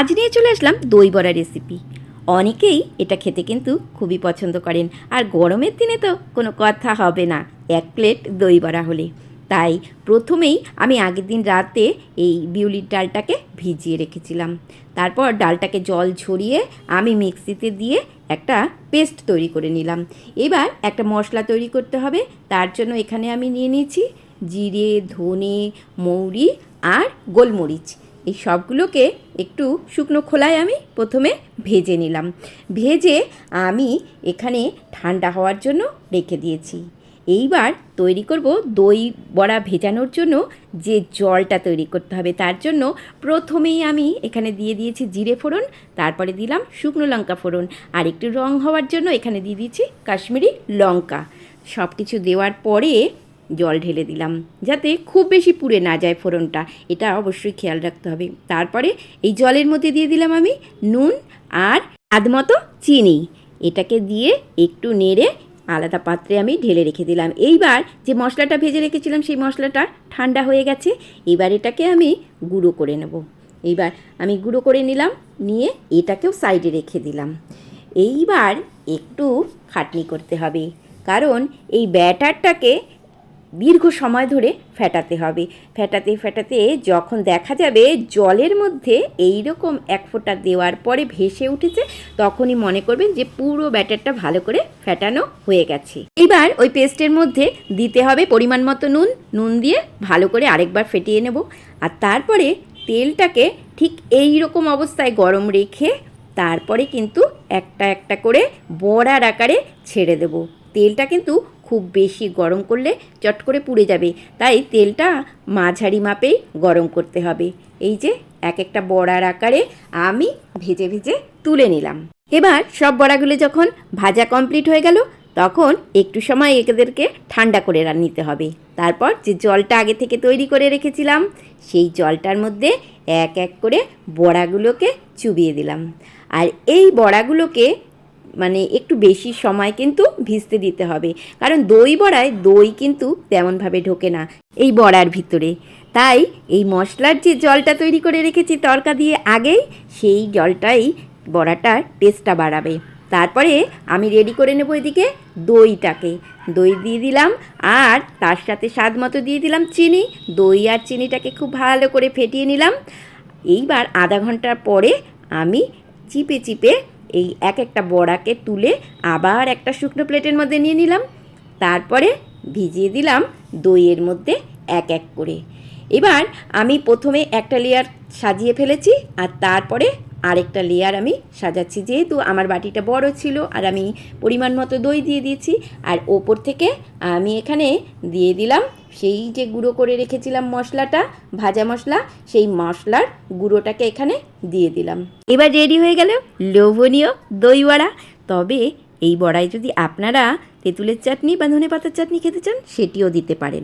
আজ নিয়ে চলে আসলাম দই বড়া রেসিপি অনেকেই এটা খেতে কিন্তু খুবই পছন্দ করেন, আর গরমের দিনে তো কোনো কথা হবে না, এক প্লেট দই বড়া হলে। তাই প্রথমেই আমি আগের দিন রাতে এই বিউলির ডালটাকে ভিজিয়ে রেখেছিলাম। তারপর ডালটাকে জল ঝরিয়ে আমি মিক্সিতে দিয়ে একটা পেস্ট তৈরি করে নিলাম। এবার একটা মশলা তৈরি করতে হবে, তার জন্য এখানে আমি নিয়ে নিয়েছি জিরে, ধনে, মৌরি আর গোলমরিচ। এই সবগুলোকে একটু শুকনো খোলায় আমি প্রথমে ভেজে নিলাম। ভেজে আমি এখানে ঠান্ডা হওয়ার জন্য রেখে দিয়েছি। এইবার তৈরি করব দই বড়া ভেজানোর জন্য যে জলটা তৈরি করতে হবে, তার জন্য প্রথমেই আমি এখানে দিয়ে দিয়েছি জিরে ফোড়ন, তারপরে দিলাম শুকনো লঙ্কা ফোড়ন, আর একটু রং হওয়ার জন্য এখানে দিয়ে দিয়েছি কাশ্মীরি লঙ্কা। সব কিছু দেওয়ার পরে জল ঢেলে দিলাম, যাতে খুব বেশি পুড়ে না যায় ফোড়নটা। এটা অবশ্যই খেয়াল রাখতে হবে। তারপরে এই জলের মধ্যে দিয়ে দিলাম আমি নুন আর আধমতো চিনি। এটাকে দিয়ে একটু নেড়ে আলাদা পাত্রে আমি ঢেলে রেখে দিলাম। এইবার যে মশলাটা ভেজে রেখেছিলাম, সেই মশলাটা ঠান্ডা হয়ে গেছে। এবার এটাকে আমি গুঁড়ো করে নেব। এইবার আমি গুঁড়ো করে নিলাম, নিয়ে এটাকেও সাইডে রেখে দিলাম। এইবার একটু খাটনি করতে হবে। কারণ এই ব্যাটারটাকে দীর্ঘ সময় ধরে ফেটাতে হবে। ফেটাতে ফেটাতে যখন দেখা যাবে জলের মধ্যে এই রকম এক ফোঁটা দেওয়ার পরে ভেসে উঠেছে, তখনই মনে করবেন যে পুরো ব্যাটারটা ভালো করে ফেটানো হয়ে গেছে। এবার ওই পেস্টের মধ্যে দিতে হবে পরিমাণ মতো নুন। নুন দিয়ে ভালো করে আরেকবার ফেটিয়ে নেব। আর তারপরে তেলটাকে ঠিক এই রকম অবস্থায় গরম রেখে তারপরে কিন্তু একটা একটা করে বড়ার আকারে ছেড়ে দেব। তেলটা কিন্তু খুব বেশি গরম করলে চট করে পুড়ে যাবে। তাই তেলটা মাঝারি মাপেই গরম করতে হবে। এই যে এক একটা বড়ার আকারে আমি ভেজে ভেজে তুলে নিলাম। এবার সব বড়াগুলো যখন ভাজা কমপ্লিট হয়ে গেল, তখন একটু সময় এদেরকে ঠান্ডা করে নিতে হবে। তারপর যে জলটা আগে থেকে তৈরি করে রেখেছিলাম, সেই জলটার মধ্যে এক এক করে বড়াগুলোকে চুবিয়ে দিলাম। আর এই বড়াগুলোকে মানে একটু বেশি সময় কিন্তু ভিজতে দিতে হবে। কারণ দই বড়ায় দই কিন্তু তেমনভাবে ঢোকে না এই বড়ার ভিতরে। তাই এই মশলার যে জলটা তৈরি করে রেখেছি তরকা দিয়ে আগেই, সেই জলটাই বড়াটার টেস্টটা বাড়াবে। তারপরে আমি রেডি করে নেব এদিকে দইটাকে। দই দিয়ে দিলাম আর তার সাথে স্বাদ মতো দিয়ে দিলাম চিনি। দই আর চিনিটাকে খুব ভালো করে ফেটিয়ে নিলাম। এইবার আধা ঘণ্টার পরে আমি চিপে চিপে এই এক একটা বড়াকে তুলে আবার একটা শুকনো প্লেটের মধ্যে নিয়ে নিলাম। তারপরে ভিজিয়ে দিলাম দইয়ের মধ্যে এক এক করে। এবার আমি প্রথমে একটা লেয়ার সাজিয়ে ফেলেছি আর তারপরে আরেকটা লেয়ার আমি সাজাচ্ছি। যেহেতু আমার বাটিটা বড় ছিল আর আমি পরিমাণ মতো দই দিয়ে দিয়েছি, আর ওপর থেকে আমি এখানে দিয়ে দিলাম সেই যে গুঁড়ো করে রেখেছিলাম মশলাটা, ভাজা মশলা, সেই মশলার গুঁড়োটাকে এখানে দিয়ে দিলাম। এবার রেডি হয়ে গেল লোভনীয় দই বড়া তবে এই বড়ায় যদি আপনারা তেঁতুলের চাটনি বা ধনে পাতার চাটনি খেতে চান, সেটিও দিতে পারেন।